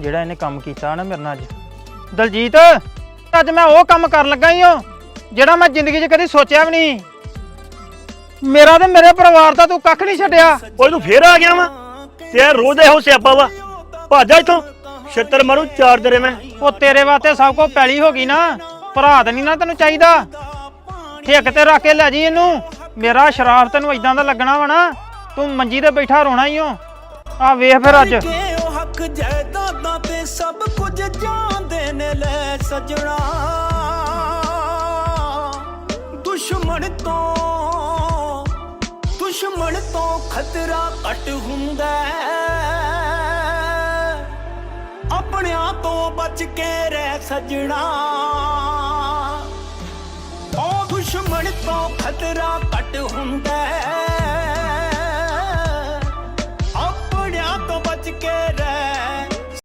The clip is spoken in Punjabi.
ਜਿਹੜਾ ਇਹਨੇ ਕੰਮ ਕੀਤਾ ਨਾ ਮੇਰੇ ਨਾਲ ਅੱਜ। ਦਲਜੀਤ ਅੱਜ ਮੈਂ ਉਹ ਕੰਮ ਕਰਨ ਲੱਗਾ ਹੀ ਹਾਂ ਜਿਹੜਾ ਮੈਂ ਜ਼ਿੰਦਗੀ 'ਚ ਕਦੀ ਸੋਚਿਆ ਵੀ ਨਹੀਂ। ਮੇਰਾ ਤੇ ਮੇਰੇ ਪਰਿਵਾਰ ਦਾ ਤੂੰ ਕੱਖ ਨਹੀਂ ਛੱਡਿਆ। ਓਏ ਤੂੰ ਫੇਰ ਆ ਗਿਆ ਵਾ। ਤੇ ਰੋਜ਼ ਇਹੋ ਸਿਆਪਾ ਵਾ। ਭੱਜ ਇੱਥੋਂ। ਛਿੱਤਰ ਮਾਰੂ ਚਾਰ ਤੇਰੇ ਮੈਂ। ਉਹ ਤੇਰੇ ਵਾਸਤੇ ਸਭ ਕੁਝ ਪੈਲੀ ਹੋ ਗਈ ਨਾ। ਭਰਾ ਤੇ ਨਹੀਂ ਨਾ ਤੈਨੂੰ ਚਾਹੀਦਾ। ਠੇਕ ਤੇ ਰੱਖ ਕੇ ਲੈ ਜੀ ਇਹਨੂੰ। ਮੇਰਾ ਸ਼ਰਾਫ ਤੈਨੂੰ ਇਦਾਂ ਦਾ ਲੱਗਣਾ ਵਾ ਨਾ। ਤੂੰ ਮੰਜੀ ਤੇ ਬੈਠਾ ਰੋਣਾ ਹੀ ਓ। ਆ ਵੇਖ ਫਿਰ ਅੱਜ। ਕਿ ਜਾਇਦਾਦਾਂ ਤੇ ਸਭ ਕੁਝ ਜਾਣਦੇ ਨੇ, ਲੈ ਸਜਣਾ। ਦੁਸ਼ਮਣ ਤੋਂ ਦੁਸ਼ਮਣ ਤੋਂ ਖਤਰਾ ਘਟ ਹੁੰਦਾ ਆਪਣਿਆਂ ਤੋਂ ਬਚ ਕੇ ਰਹਿ ਸਜਣਾ। ਉਹ ਦੁਸ਼ਮਣ ਤੋਂ ਖਤਰਾ ਘਟ ਹੁੰਦਾ